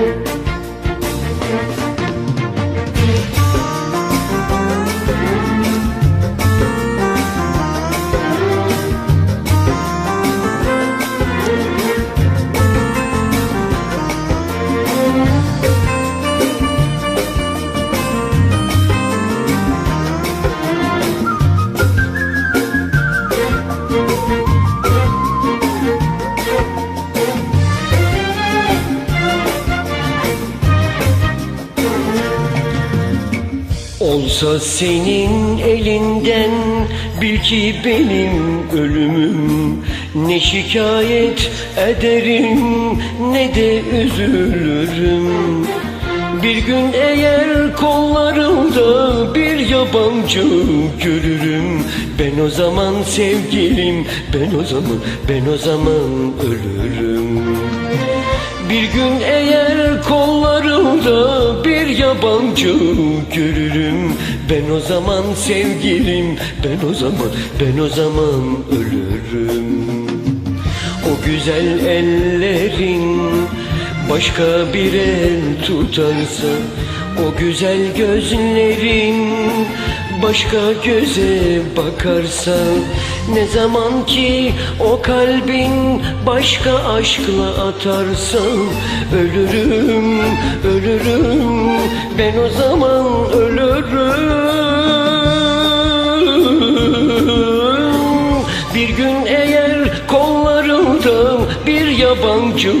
Bye. Olsa senin elinden bil ki benim ölümüm. Ne şikayet ederim ne de üzülürüm. Bir gün eğer kollarımda bir yabancı görürüm. Ben o zaman sevgilim ben o zaman ben o zaman ölürüm. Bir gün eğer kollarımda bir yabancı görürüm Ben o zaman sevgilim ben o zaman ben o zaman ölürüm. O güzel ellerin başka bir el tutarsa O güzel gözlerin başka göze bakarsa Ne zaman ki o kalbin başka aşkla atarsa Ölürüm, ölürüm, ben o zaman Bir gün eğer kollarımda bir yabancı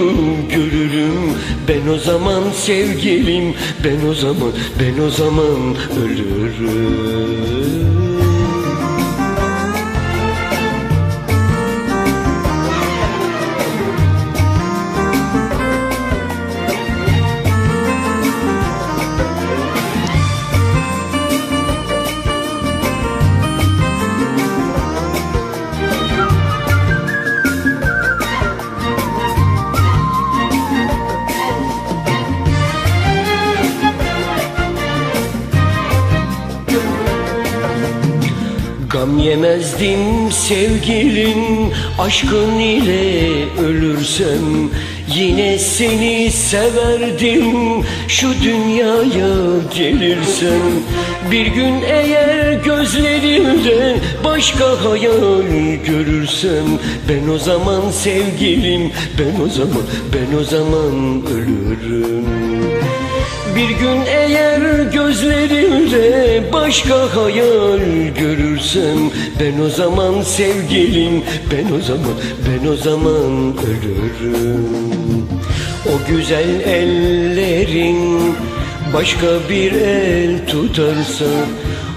görürüm. Ben o zaman sevgilim, ben o zaman, ben o zaman ölürüm yemezdim sevgilin aşkın ile ölürsem Yine seni severdim. Şu dünyaya gelirsem Bir gün eğer gözlerimde başka hayal görürsem Ben o zaman sevgilim ben o zaman ben o zaman ölürüm. Bir gün eğer gözlerimde başka hayal görürsem Ben o zaman sevgilim ben o zaman ben o zaman ölürüm. O güzel ellerin başka bir el tutarsa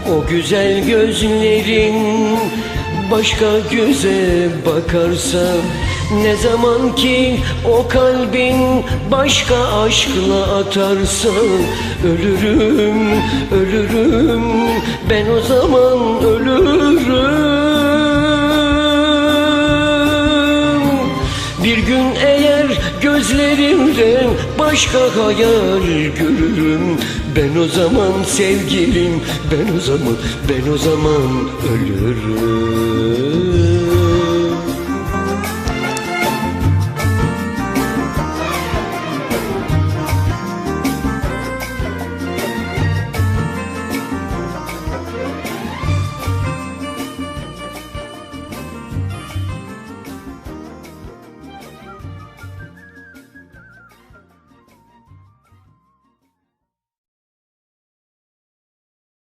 O güzel gözlerin başka göze bakarsa ne zaman ki o kalbin başka aşkla atarsa Ölürüm, ölürüm, ben o zaman ölürüm. Bir gün eğer gözlerimden başka hayal görürüm. Ben o zaman sevgilim, ben o zaman, ben o zaman ölürüm